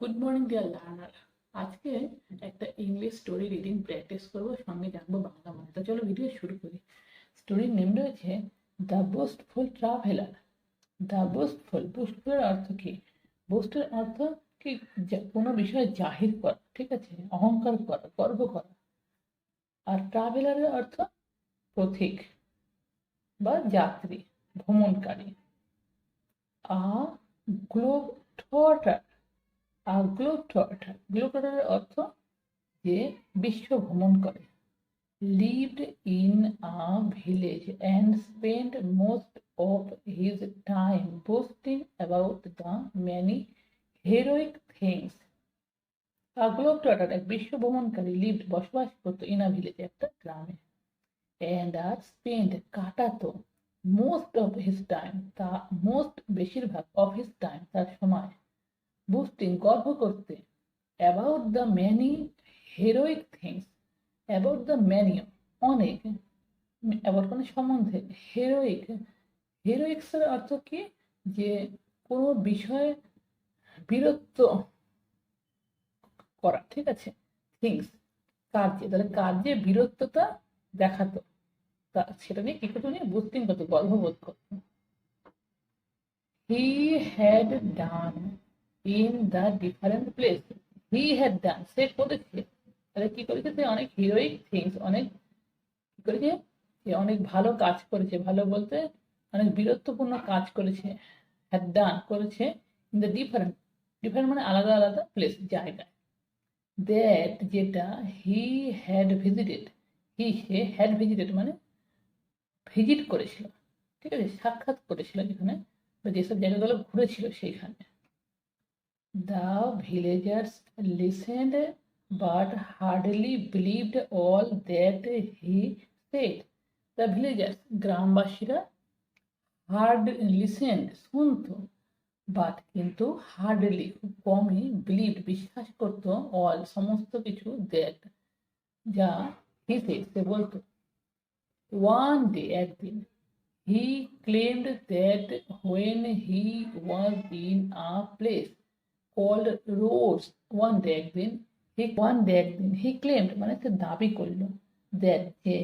Good morning deer learner আজকে একটা English story reading practice করব, সঙ্গে জানব বাংলা মানে তো চলো ভিডিও শুরু করি। স্টোরির নেম রয়েছে the boastful traveller the boastful বুস্টফুলের অর্থ কি? বোস্টের অর্থ কি? কোনো বিষয়ে জাহির করা, ঠিক আছে? অহংকার করা, গর্ব করা। আর ট্রাভেলারের অর্থ পথিক বা যাত্রী, ভ্রমণকারী। আ গ্লোব টর্টার গ্লোটার অর্থ যে বিশ্ব ভ্রমণ করে। In a village and spend most of his time boasting about the many heroic things a globe trotter এক বিশ্ব ভ্রমণকারী লিফ্ট বসবাস করত ইনা ভিলেজ একটা গ্রামে। অ্যান্ড আর স্পেন্ড কাটাত মোস্ট অফ হিজ টাইম তা মোস্ট বেশিরভাগ অফ হিজ টাইম তার সময়। Boasting গর্ব করতে about the many heroic things about the many অনেক অ্যাবাউট মানে সম্বন্ধে। হেরোইক হেরোইক্সের অর্থ কি? যে কোনো বিষয়ে বীরত্ব করা, ঠিক আছে? থিংস কার্যে, তাহলে কার্যে বীরত্বতা দেখাতো। তা সেটা নিয়ে কি নিয়ে বুস্টিং করতো গর্ববোধ করতো he had done in the different place he had done সে করেছে। তাহলে কি করেছে? সে অনেক হিরোইক থিংস অনেক কি করেছে? সে অনেক ভালো কাজ করেছে। ভালো বলতে অনেক বীরত্বপূর্ণ কাজ করেছে। হ্যাড ডান করেছে ইন দ্য ডিফারেন্ট ডিফারেন্ট মানে আলাদা আলাদা প্লেস জায়গায়। দ্যাট যেটা হি হ্যাড ভিজিটেড হি সে হ্যাড ভিজিটেড মানে ভিজিট করেছিল। ঠিক আছে? সাক্ষাৎ করেছিল যেখানে যেসব জায়গাগুলো ঘুরেছিল সেইখানে। The villagers listened but hardly believed all that he said. The villagers, গ্রামবাসীরা হার্ড লিসেন্ড শুনতো বাট কিন্তু হার্ডলি খুব কমই বিলিভ বিশ্বাস করতো অল সমস্ত কিছু দ্যাট যা হি said, সে বলতো ওয়ান ডে একদিন he claimed that when he was in a place called Rhodes one day একদিন হি ওয়ান ডে একদিন হি ক্লেমড মানে সে দাবি করল দ্যাট যে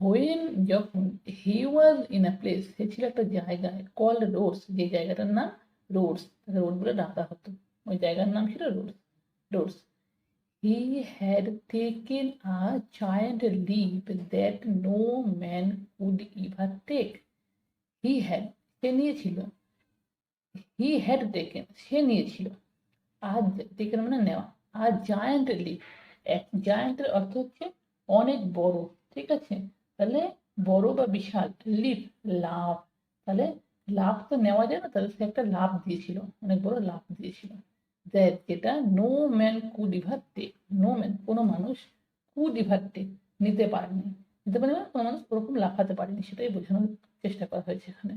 হোয়েন যখন হি ওয়াজ ইন আ প্লেস সে ছিল একটা জায়গায় কল্ড রোডস যে জায়গাটার নাম রোডস রোড বলে ডাকা হতো। ওই জায়গার নাম ছিল Rhodes Rhodes he had taken a giant leap that no man would ever take he had সে নিয়েছিল। হি হ্যাড টেকেন সে নিয়েছিল। আজ টেকেন মানে নেওয়া। আর জায়ান্ট লিপ এক জায়ান্টের অর্থ হচ্ছে অনেক বড়, ঠিক আছে? তাহলে বড় বা বিশাল লিপ লাভ। তাহলে লাভ তো নেওয়া যায় না, তাহলে সে একটা লাভ দিয়েছিল, অনেক বড় লাভ দিয়েছিল। দ্যাট যেটা no man could ever take no man কোনো মানুষ কুড টেক নিতে পারেনি। নিতে পারেনি মানে কোনো মানুষ ওরকম লাফাতে পারেনি, সেটাই বোঝানোর চেষ্টা করা হয়েছে এখানে।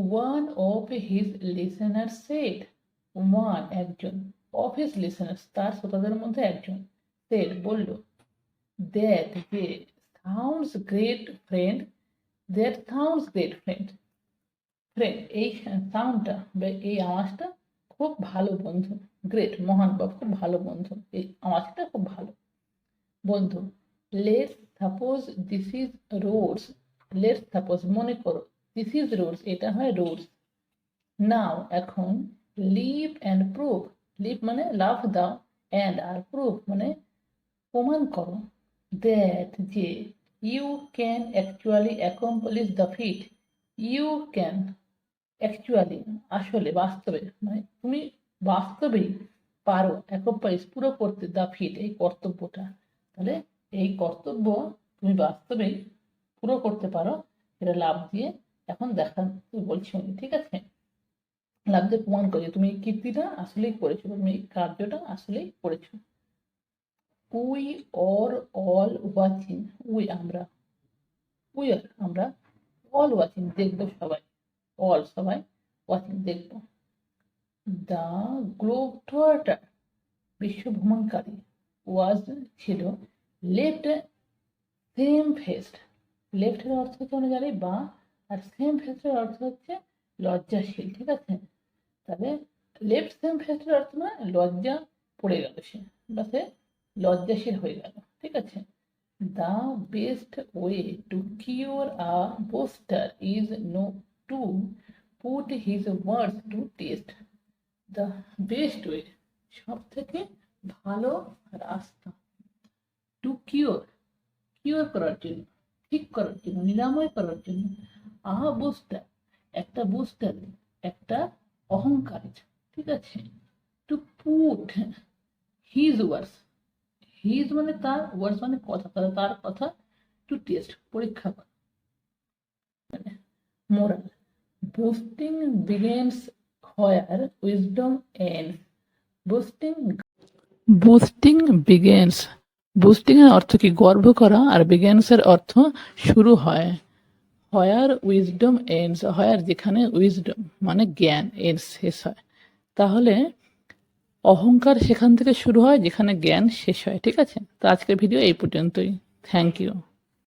One of his listener said one একজন অফ হিজ লিসেনার্স তার শ্রোতাদের মধ্যে একজন সেড বলল দ্যাট যে sounds great friend that sounds great friend friend এই সাউন্ডটা বা এই আওয়াজটা খুব ভালো বন্ধু গ্রেট মহান বা খুব ভালো বন্ধু, এই আওয়াজটা খুব ভালো বন্ধু let's suppose this is Rhodes let's suppose মনে করো দিস ইজ রোডস এটা হয় রোডস নাও এখন লিভ অ্যান্ড প্রুভ লিভ মানে লাভ দাও অ্যান্ড আর প্রুভ মানে প্রমাণ করো দ্যাট যে you can actually accomplish the feat you can actually আসলে, বাস্তবে মানে তুমি বাস্তবেই পারো অ্যাকমপ্লিশ পুরো করতে দ্য ফিট এই কর্তব্যটা। তাহলে এই কর্তব্য তুমি বাস্তবেই পুরো করতে পারো, এটা লাভ দিয়ে এখন দেখা তুই বলছি ঠিক আছে? লাভ প্রমাণ করে তুমি এই কীর্তিটা আসলেই করেছ তুমি এই কার্যটা আসলেই করেছ। We or all watching, we আমরা, উই আর আমরা অল ওয়াচিং, দেখব সবাই, অল সবাই ওয়াচিং, দেখব। দ্য গ্লোব টর্টার বিশ্ব ভ্রমণকারী ওয়াজ ছিল লেফট, সেম ফেস্ট। লেফটের অর্থ হচ্ছে আমরা জানি? বা আর সেম ফেস্টের অর্থ হচ্ছে লজ্জাশীল, ঠিক আছে? তাহলে লেফট সেম ফেস্টের অর্থ মানে লজ্জা পড়ে গেল সে, বা সে লজ্জাশীল হয়ে গেল, ঠিক আছে? The best way to cure a boaster is no to put his words to test the best way সব থেকে ভালো রাস্তা টু কিওর কিওর করার জন্য, ঠিক করার জন্য, নিরাময় করার জন্য আহা বুস্টার একটা বুস্টার একটা অহংকার, ঠিক আছে? To put his words his মানে তার ওয়ার্স মানে কথা, তাহলে তার কথা টু টেস্ট পরীক্ষা করা। Moral boasting begins where wisdom end boasting boasting begins boasting এর অর্থ কি? গর্ব করা আর বিগেন্স এর অর্থ শুরু হয়। হয়ার উইজডম এন্ডস হয়ার যেখানে উইজডম মানে জ্ঞান এন্ডস শেষ হয়। তাহলে অহংকার সেখান থেকে শুরু হয় যেখানে জ্ঞান শেষ হয়, ঠিক আছে? তো আজকের ভিডিও এই পর্যন্তই। Thank you